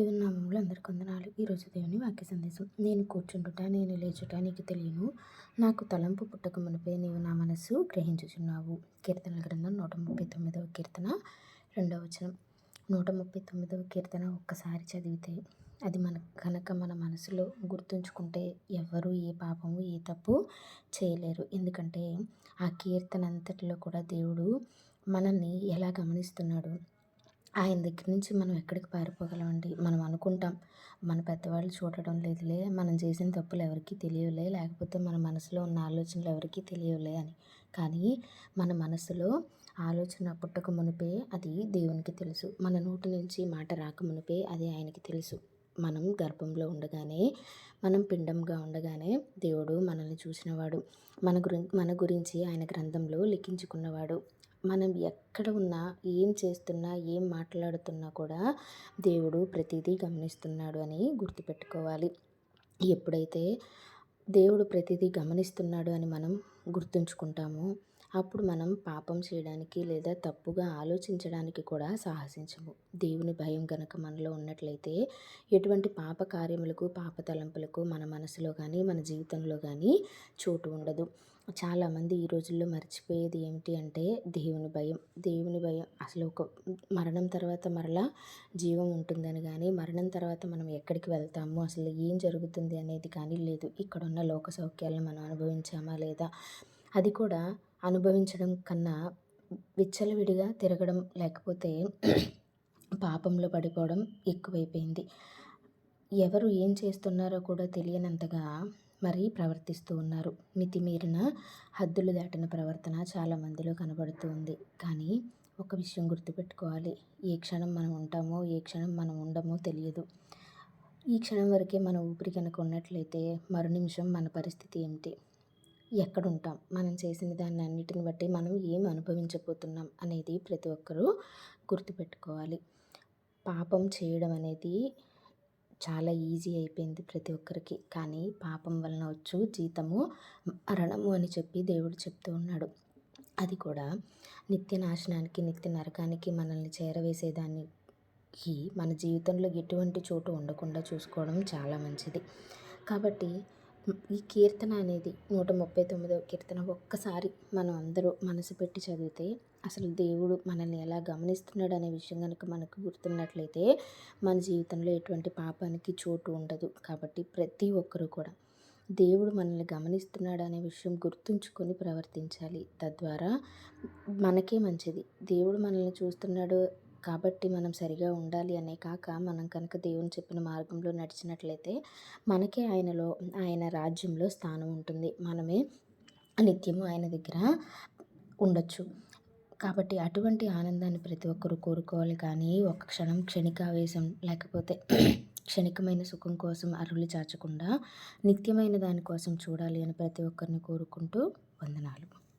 దేవుని నామంలో అందరికి వందనాలు. ఈరోజు దేవుని వాక్య సందేశం. నేను కూర్చుంటుట నేను లేచుట నీకు తెలియను. నాకు తలంపు పుట్టక మునిపే నీవు నా మనస్సు గ్రహించుచున్నావు. కీర్తనల గ్రంథం నూట ముప్పై తొమ్మిదవ కీర్తన రెండవ వచనం. నూట ముప్పై తొమ్మిదవ కీర్తన ఒక్కసారి చదివితే అది మన కనుక మన మనసులో గుర్తుంచుకుంటే ఎవ్వరూ ఏ పాపము ఏ తప్పు చేయలేరు. ఎందుకంటే ఆ కీర్తన అంతటిలో కూడా దేవుడు మనల్ని ఎలా గమనిస్తున్నాడు? ఆయన దగ్గర నుంచి మనం ఎక్కడికి పారిపోగలమండి? మనం అనుకుంటాం మన పెద్దవాళ్ళు చూడటం లేదులే మనం చేసిన తప్పులు ఎవరికీ తెలియలే లేకపోతే మన మనసులో ఉన్న ఆలోచనలు ఎవరికీ తెలియలే అని. కానీ మన మనసులో ఆలోచన పుట్టక మునిపే అది దేవునికి తెలుసు. మన నోటి నుంచి మాట రాక మునిపే అది ఆయనకి తెలుసు. మనం గర్భంలో ఉండగానే మనం పిండంగా ఉండగానే దేవుడు మనల్ని చూసినవాడు. మన గురి మన గురించి ఆయన గ్రంథంలో లిఖించుకున్నవాడు. మనం ఎక్కడ ఉన్నా ఏం చేస్తున్నా ఏం మాట్లాడుతున్నా కూడా దేవుడు ప్రతిదీ గమనిస్తున్నాడు అని గుర్తుపెట్టుకోవాలి. ఎప్పుడైతే దేవుడు ప్రతిదీ గమనిస్తున్నాడు అని మనం గుర్తుంచుకుంటామో అప్పుడు మనం పాపం చేయడానికి లేదా తప్పుగా ఆలోచించడానికి కూడా సాహసించము. దేవుని భయం గనక మనలో ఉన్నట్లయితే ఎటువంటి పాప కార్యములకు పాప తలంపులకు మన మనసులో కానీ మన జీవితంలో కానీ చోటు ఉండదు. చాలామంది ఈ రోజుల్లో మర్చిపోయేది ఏమిటి అంటే దేవుని భయం. దేవుని భయం. అసలు ఒక మరణం తర్వాత మరలా జీవం ఉంటుందని కానీ మరణం తర్వాత మనం ఎక్కడికి వెళ్తాము? అసలు ఏం జరుగుతుంది అనేది కానీ లేదు. ఇక్కడున్న లోక సౌఖ్యాలను మనం అనుభవించామా లేదా? అది కూడా అనుభవించడం కన్నా విచ్చలవిడిగా తిరగడం లేకపోతే పాపంలో పడిపోవడం ఎక్కువైపోయింది. ఎవరు ఏం చేస్తున్నారో కూడా తెలియనంతగా మరి ప్రవర్తిస్తూ ఉన్నారు. మితిమీరిన హద్దులు దాటిన ప్రవర్తన చాలా మందిలో కనబడుతూ ఉంది. కానీ ఒక విషయం గుర్తుపెట్టుకోవాలి. ఏ క్షణం మనం ఉంటామో ఏ క్షణం మనం ఉండమో తెలియదు. ఈ క్షణం వరకే మన ఊపిరి కనుక ఉన్నట్లయితే మరు నిమిషం మన పరిస్థితి ఏమిటి? ఎక్కడుంటాం? మనం చేసిన దాన్ని అన్నిటిని బట్టి మనం ఏం అనుభవించబోతున్నాం అనేది ప్రతి ఒక్కరూ గుర్తుపెట్టుకోవాలి. పాపం చేయడం అనేది చాలా ఈజీ అయిపోయింది ప్రతి ఒక్కరికి. కానీ పాపం వలన వచ్చు జీతము మరణము అని చెప్పి దేవుడు చెప్తూ ఉన్నాడు. అది కూడా నిత్య నాశనానికి నిత్య నరకానికి మనల్ని చేరవేసేదానికి మన జీవితంలో ఎటువంటి చోటు ఉండకుండా చూసుకోవడం చాలా మంచిది. కాబట్టి ఈ కీర్తన అనేది నూట ముప్పై తొమ్మిదవ కీర్తన. ఒక్కసారి మనం అందరూ మనసు పెట్టి చదివితే అసలు దేవుడు మనల్ని ఎలా గమనిస్తున్నాడు అనే విషయం కనుక మనకు గుర్తున్నట్లయితే మన జీవితంలో ఎటువంటి పాపానికి చోటు ఉండదు కాబట్టి ప్రతి ఒక్కరూ కూడా దేవుడు మనల్ని గమనిస్తున్నాడు అనే విషయం గుర్తుంచుకొని ప్రవర్తించాలి. తద్వారా మనకే మంచిది. దేవుడు మనల్ని చూస్తున్నాడు కాబట్టి మనం సరిగా ఉండాలి అనే కాక మనం కనుక దేవుని చెప్పిన మార్గంలో నడిచినట్లయితే మనకే ఆయనలో ఆయన రాజ్యంలో స్థానం ఉంటుంది. మనమే నిత్యము ఆయన దగ్గర ఉండొచ్చు. కాబట్టి అటువంటి ఆనందాన్ని ప్రతి ఒక్కరు కోరుకోవాలి. కానీ ఒక క్షణం క్షణికావేశం లేకపోతే క్షణికమైన సుఖం కోసం అరువులు చాచకుండా నిత్యమైన దానికోసం చూడాలి అని ప్రతి ఒక్కరిని కోరుకుంటూ వందనాలు.